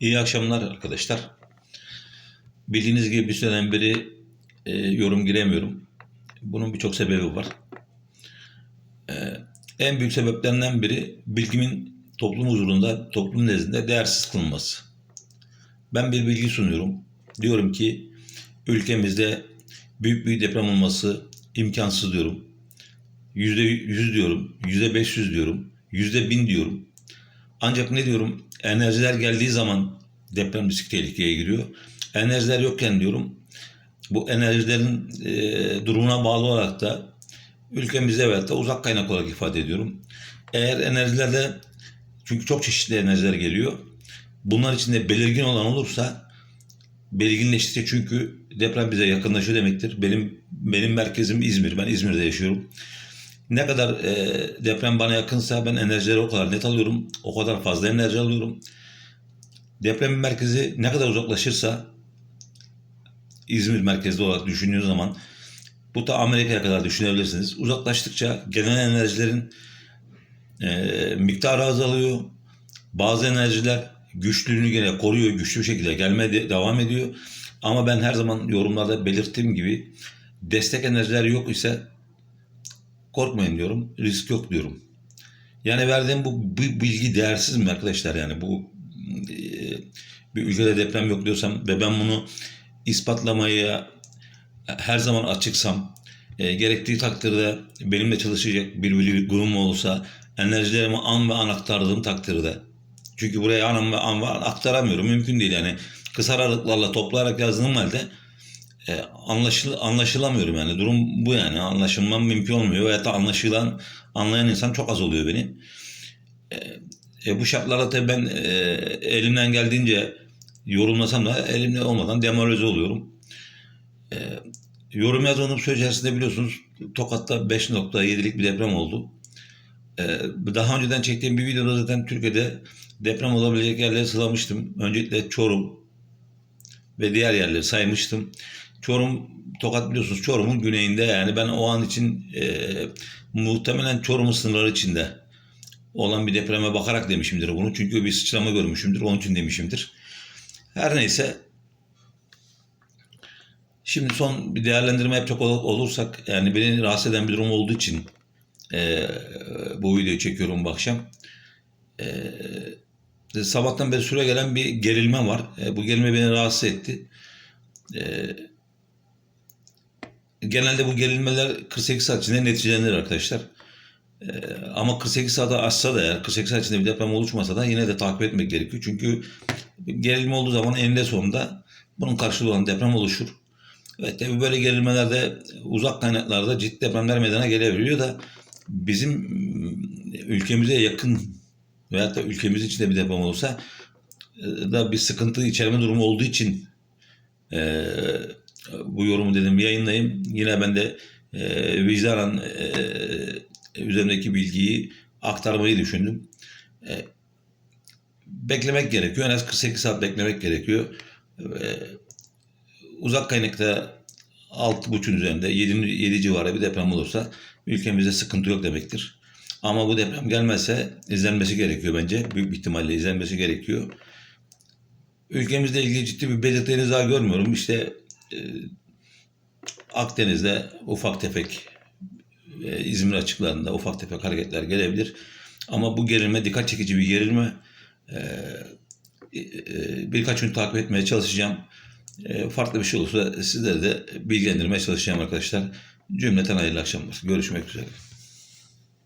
İyi akşamlar arkadaşlar. Bildiğiniz gibi bir süreden beri e, yorum giremiyorum. Bunun birçok sebebi var. E, en büyük sebeplerinden biri bilgimin toplum huzurunda, toplum nezdinde değersiz kılınması. Ben bir bilgi sunuyorum. Diyorum ki ülkemizde büyük bir deprem olması imkansız diyorum. Yüzde yüz diyorum, yüzde beş yüz diyorum, yüzde bin diyorum. Ancak ne diyorum? Enerjiler geldiği zaman deprem riski tehlikeye giriyor. Enerjiler yokken diyorum bu enerjilerin e, durumuna bağlı olarak da ülkemizde evet de uzak kaynak olarak ifade ediyorum. Eğer enerjilerde çünkü çok çeşitli enerjiler geliyor. Bunlar içinde belirgin olan olursa belirginleştikçe çünkü deprem bize yakınlaşıyor demektir. Benim benim merkezim İzmir. Ben İzmir'de yaşıyorum. Ne kadar e, deprem bana yakınsa ben enerjileri o kadar net alıyorum. O kadar fazla enerji alıyorum. Depremin merkezi ne kadar uzaklaşırsa İzmir merkezli olarak düşündüğünüz zaman bu da Amerika'ya kadar düşünebilirsiniz. Uzaklaştıkça gelen enerjilerin e, miktarı azalıyor. Bazı enerjiler güçlülüğünü gene koruyor, güçlü bir şekilde gelmeye de- devam ediyor. Ama ben her zaman yorumlarda belirttiğim gibi destek enerjiler yok ise korkmayın diyorum. Risk yok diyorum. Yani verdiğim bu, bilgi değersiz mi arkadaşlar yani bu e, bir ülkede deprem yok diyorsam ve ben bunu ispatlamaya her zaman açıksam e, gerektiği takdirde benimle çalışacak bir bir kurum olsa enerjilerimi an ve an aktardığım takdirde çünkü buraya an ve an ve an aktaramıyorum mümkün değil yani kısa aralıklarla toplayarak yazdığım halde e, anlaşıl anlaşılamıyorum yani durum bu yani anlaşılmam mümkün olmuyor veya da anlaşılan anlayan insan çok az oluyor benim. E, e, bu şartlarda tabii ben e, elimden geldiğince yorumlasam da elimde olmadan demoralize oluyorum. E, yorum yazmadığım süre içerisinde biliyorsunuz Tokat'ta 5.7'lik bir deprem oldu. E, daha önceden çektiğim bir videoda zaten Türkiye'de deprem olabilecek yerleri sıralamıştım. Öncelikle Çorum ve diğer yerleri saymıştım. Çorum, Tokat biliyorsunuz Çorum'un güneyinde yani ben o an için e, muhtemelen Çorum'un sınırları içinde olan bir depreme bakarak demişimdir bunu. Çünkü bir sıçrama görmüşümdür. Onun için demişimdir. Her neyse. Şimdi son bir değerlendirme yapacak ol- olursak yani beni rahatsız eden bir durum olduğu için e, bu videoyu çekiyorum bu akşam. E, sabahtan beri süre gelen bir gerilme var. E, bu gerilme beni rahatsız etti. E, genelde bu gerilmeler 48 saat içinde neticelenir arkadaşlar. Ee, ama 48 saate aşsa da eğer 48 saat içinde bir deprem oluşmasa da yine de takip etmek gerekiyor. Çünkü gerilme olduğu zaman eninde sonunda bunun karşılığı olan deprem oluşur. Ve tabii böyle gerilmelerde uzak kaynaklarda ciddi depremler meydana gelebiliyor da bizim mm, ülkemize yakın veyahut da ülkemiz içinde bir deprem olursa e, da bir sıkıntı içerme durumu olduğu için e, bu yorumu dedim yayınlayayım. Yine ben de e, vicdanen e, üzerindeki bilgiyi aktarmayı düşündüm. E, beklemek gerekiyor. En az 48 saat beklemek gerekiyor. E, uzak kaynakta 6.5'ün üzerinde 7, 7 civarı bir deprem olursa ülkemizde sıkıntı yok demektir. Ama bu deprem gelmezse izlenmesi gerekiyor bence. Büyük bir ihtimalle izlenmesi gerekiyor. Ülkemizle ilgili ciddi bir belirti henüz daha görmüyorum. İşte e, Akdeniz'de ufak tefek e, İzmir açıklarında ufak tefek hareketler gelebilir. Ama bu gerilme dikkat çekici bir gerilme. E, e, birkaç gün takip etmeye çalışacağım. E, farklı bir şey olursa sizleri de bilgilendirmeye çalışacağım arkadaşlar. Cümleten hayırlı akşamlar. Görüşmek üzere.